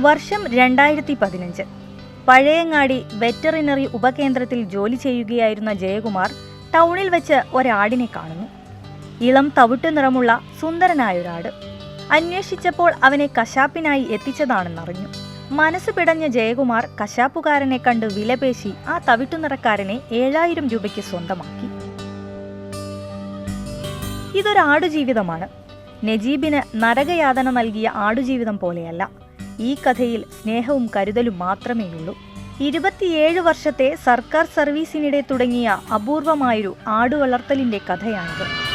വർഷം രണ്ടായിരത്തി പതിനഞ്ച് പഴയങ്ങാടി വെറ്ററിനറി ഉപകേന്ദ്രത്തിൽ ജോലി ചെയ്യുകയായിരുന്ന ജയകുമാർ ടൗണിൽ വെച്ച് ഒരാടിനെ കാണുന്നു. ഇളം തവിട്ടു നിറമുള്ള സുന്ദരനായൊരാട്. അന്വേഷിച്ചപ്പോൾ അവനെ കശാപ്പിനായി എത്തിച്ചതാണെന്നറിഞ്ഞു. മനസ്സ് പിടഞ്ഞ ജയകുമാർ കശാപ്പുകാരനെ കണ്ട് വിലപേശി ആ തവിട്ടുനിറക്കാരനെ ഏഴായിരം രൂപയ്ക്ക് സ്വന്തമാക്കി. ഇതൊരു ആടുജീവിതമാണ് നജീബിന് നരകയാതന നൽകിയ ആടുജീവിതം പോലെയല്ല. ഈ കഥയിൽ സ്നേഹവും കരുതലും മാത്രമേയുള്ളൂ. ഇരുപത്തിയേഴ് വർഷത്തെ സർക്കാർ സർവീസിനിടെ തുടങ്ങിയ അപൂർവമായൊരു ആടുവളർത്തലിന്റെ കഥയാണിത്.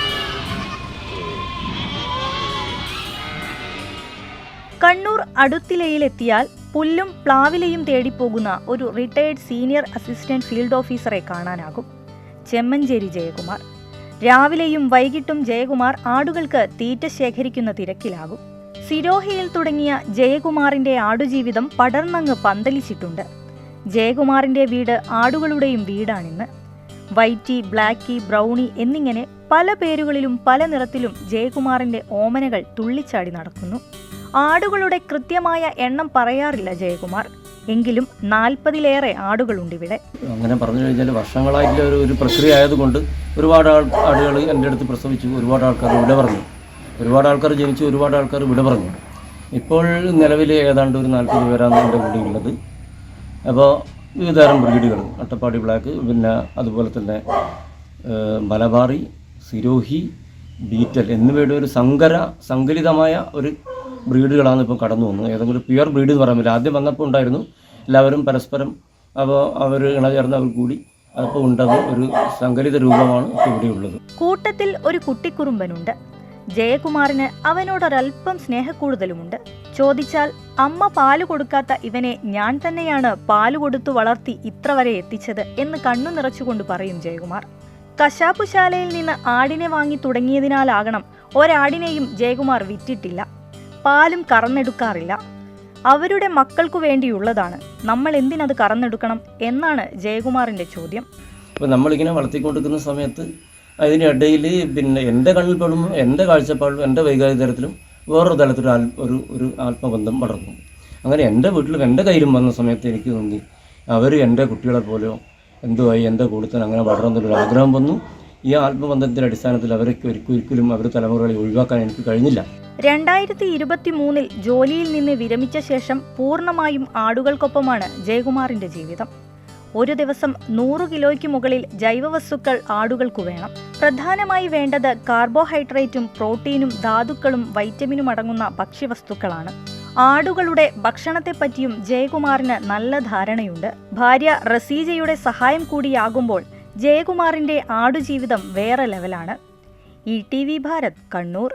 കണ്ണൂർ അടുത്തിലയിലെത്തിയാൽ പുല്ലും പ്ലാവിലയും തേടിപ്പോകുന്ന ഒരു റിട്ടയേർഡ് സീനിയർ അസിസ്റ്റന്റ് ഫീൽഡ് ഓഫീസറെ കാണാനാകും. ചെമ്മഞ്ചേരി ജയകുമാർ. രാവിലെയും വൈകിട്ടും ജയകുമാർ ആടുകൾക്ക് തീറ്റ ശേഖരിക്കുന്ന തിരക്കിലാകും. സിരോഹയിൽ തുടങ്ങിയ ജയകുമാറിന്റെ ആടുജീവിതം പടർന്നങ്ങ് പന്തലിച്ചിട്ടുണ്ട്. ജയകുമാറിന്റെ വീട് ആടുകളുടെയും വീടാണിന്ന്. വൈറ്റി ബ്ലാക്കി ബ്രൗണി എന്നിങ്ങനെ പല പേരുകളിലും പല നിറത്തിലും ജയകുമാറിന്റെ ഓമനകൾ തുള്ളിച്ചാടി നടക്കുന്നു. ആടുകളുടെ കൃത്യമായ എണ്ണം പറയാറില്ല ജയകുമാർ. എങ്കിലും നാൽപ്പതിലേറെ ആടുകളുണ്ട് ഇവിടെ അങ്ങനെ പറഞ്ഞു കഴിഞ്ഞാൽ വർഷങ്ങളായിട്ടുള്ള ഒരു ഒരു പ്രക്രിയ ആയതുകൊണ്ട് ഒരുപാട് ആടുകൾ എന്റെ അടുത്ത് പ്രസവിച്ചു. ഒരുപാട് ആൾക്കാർ ഇവിടെ പറഞ്ഞു ഒരുപാട് ആൾക്കാർ ജനിച്ചു ഒരുപാട് ആൾക്കാർ വിട പറഞ്ഞു. ഇപ്പോൾ നിലവിൽ ഏതാണ്ട് ഒരു നാൽപ്പത് പേരാണ് എന്റെ കൂടെ ഉള്ളത് അപ്പോൾ വിവിധതരം ബ്രീഡുകൾ അട്ടപ്പാടി ബ്ലാക്ക് പിന്നെ അതുപോലെ തന്നെ മലബാറി സിരോഹി ബീറ്റൽ എന്നിവയുടെ ഒരു സങ്കര സങ്കലിതമായ ഒരു ബ്രീഡുകളാണ് ഇപ്പോൾ കടന്നു വന്നത്. ഏതെങ്കിലും പ്യുവർ ബ്രീഡ് എന്ന് പറയാൻ പറ്റില്ല. ആദ്യം വന്നപ്പോൾ ഉണ്ടായിരുന്നു. എല്ലാവരും പരസ്പരം അപ്പോൾ അവർ ഇണചേർന്നവർ കൂടി അപ്പോൾ ഉണ്ടത് ഒരു സങ്കലിത രൂപമാണ് ഇവിടെയുള്ളത്. കൂട്ടത്തിൽ ഒരു കുട്ടിക്കുറുമ്പനുണ്ട്. ജയകുമാറിന് അവനോടൊരൽപ്പം സ്നേഹക്കൂടുതലുമുണ്ട്. ചോദിച്ചാൽ അമ്മ പാൽ കൊടുക്കാത്ത ഇവനെ ഞാൻ തന്നെയാണ് പാൽ കൊടുത്തു വളർത്തി ഇത്ര വരെ എത്തിച്ചത് എന്ന് കണ്ണു നിറച്ചുകൊണ്ട് പറയും ജയകുമാർ. കശാപ്പുശാലയിൽ നിന്ന് ആടിനെ വാങ്ങി തുടങ്ങിയതിനാലാകണം ഒരാടിനെയും ജയകുമാർ വിറ്റിട്ടില്ല. പാലും കറന്നെടുക്കാറില്ല. അവരുടെ മക്കൾക്കു വേണ്ടിയുള്ളതാണ്. നമ്മൾ എന്തിനത് കറന്നെടുക്കണം എന്നാണ് ജയകുമാറിന്റെ ചോദ്യം. അപ്പോൾ നമ്മളിങ്ങനെ വളർത്തിക്കൊണ്ടിരിക്കുന്ന സമയത്ത് അതിനിടയിൽ പിന്നെ എന്റെ കണ്ണിൽപ്പെടും എന്റെ കാഴ്ചപ്പാടിലും എന്റെ വൈകാരിക തരത്തിലും വേറൊരു തലത്തിൽ ഒരു ഒരു ആത്മബന്ധം വളർന്നു. അങ്ങനെ എന്റെ വീട്ടിലും എന്റെ കയ്യിലും വന്ന സമയത്ത് എനിക്ക് തോന്നി അവർ എന്റെ കുട്ടികളെ പോലെയോ എന്തോ ആയി എന്റെ കൂടുതൽ അങ്ങനെ വളർന്നൊരു ആഗ്രഹം വന്നു. ഈ ആത്മബന്ധത്തിന്റെ അടിസ്ഥാനത്തിൽ ഒരിക്കലും ഒരിക്കലും അവർ തലമുറകളെ ഒഴിവാക്കാൻ എനിക്ക് കഴിഞ്ഞില്ല. രണ്ടായിരത്തി ഇരുപത്തി മൂന്നിൽ ജോലിയിൽ നിന്ന് വിരമിച്ച ശേഷം പൂർണമായും ആടുകൾക്കൊപ്പമാണ് ജയകുമാറിന്റെ ജീവിതം. ഒരു ദിവസം നൂറ് കിലോയ്ക്ക് മുകളിൽ ജൈവവസ്തുക്കൾ ആടുകൾക്ക് വേണം. പ്രധാനമായി വേണ്ടത് കാർബോഹൈഡ്രേറ്റും പ്രോട്ടീനും ധാതുക്കളും വൈറ്റമിനും അടങ്ങുന്ന ഭക്ഷ്യവസ്തുക്കളാണ്. ആടുകളുടെ ഭക്ഷണത്തെപ്പറ്റിയും ജയകുമാറിന് നല്ല ധാരണയുണ്ട്. ഭാര്യ റസീജയുടെ സഹായം കൂടിയാകുമ്പോൾ ജയകുമാറിന്റെ ആടുജീവിതം വേറെ ലെവലാണ്. E T V Bharat Kannur.